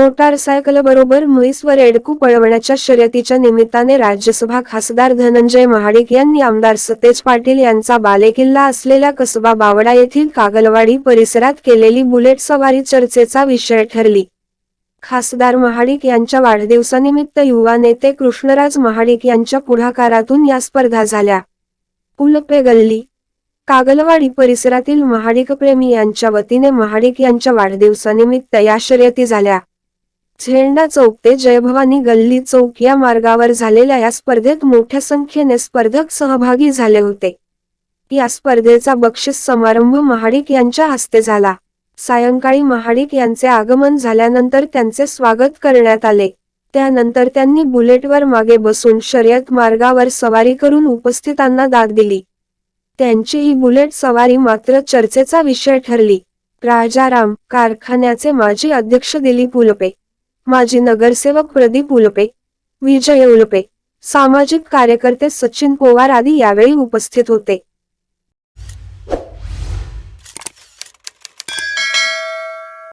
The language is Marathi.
मोटारसायकलबरोबर मुईसवर एडकू पळवण्याच्या शर्यतीच्या निमित्ताने राज्यसभा खासदार धनंजय महाडिक यांनी आमदार सतेज पाटील यांचा बालेकिल्ला असलेल्या कसबा बावडा येथील कागलवाडी परिसरात केलेली बुलेट सवारी चर्चेचा विषय ठरली. खासदार महाडिक यांच्या वाढदिवसानिमित्त युवा नेते कृष्णराज महाडिक यांच्या पुढाकारातून या स्पर्धा झाल्या. उलपे गल्ली कागलवाडी परिसरातील महाडिक प्रेमी यांच्या वतीने महाडिक यांच्या वाढदिवसानिमित्त या शर्यती झाल्या. झेंडा चौक ते जयभवानी गल्ली चौक या मार्गावर झालेल्या या स्पर्धेत मोठ्या संख्येने स्पर्धक सहभागी झाले होते. या स्पर्धेचा बक्षीस समारंभ महाडिक यांच्या हस्ते झाला. सायंकाळी महाडिक यांचे आगमन झाल्यानंतर त्यांचे स्वागत करण्यात आले. त्यानंतर त्यांनी बुलेटवर मागे बसून शर्यत मार्गावर सवारी करून उपस्थितांना दाद दिली. त्यांची ही बुलेट सवारी मात्र चर्चेचा विषय ठरली. राजाराम कारखान्याचे माजी अध्यक्ष दिलीप उलपे माजी नगरसेवक प्रदीप उलपे विजय उलपे सामाजिक कार्यकर्ते सचिन पोवार आदी यावेळी उपस्थित होते.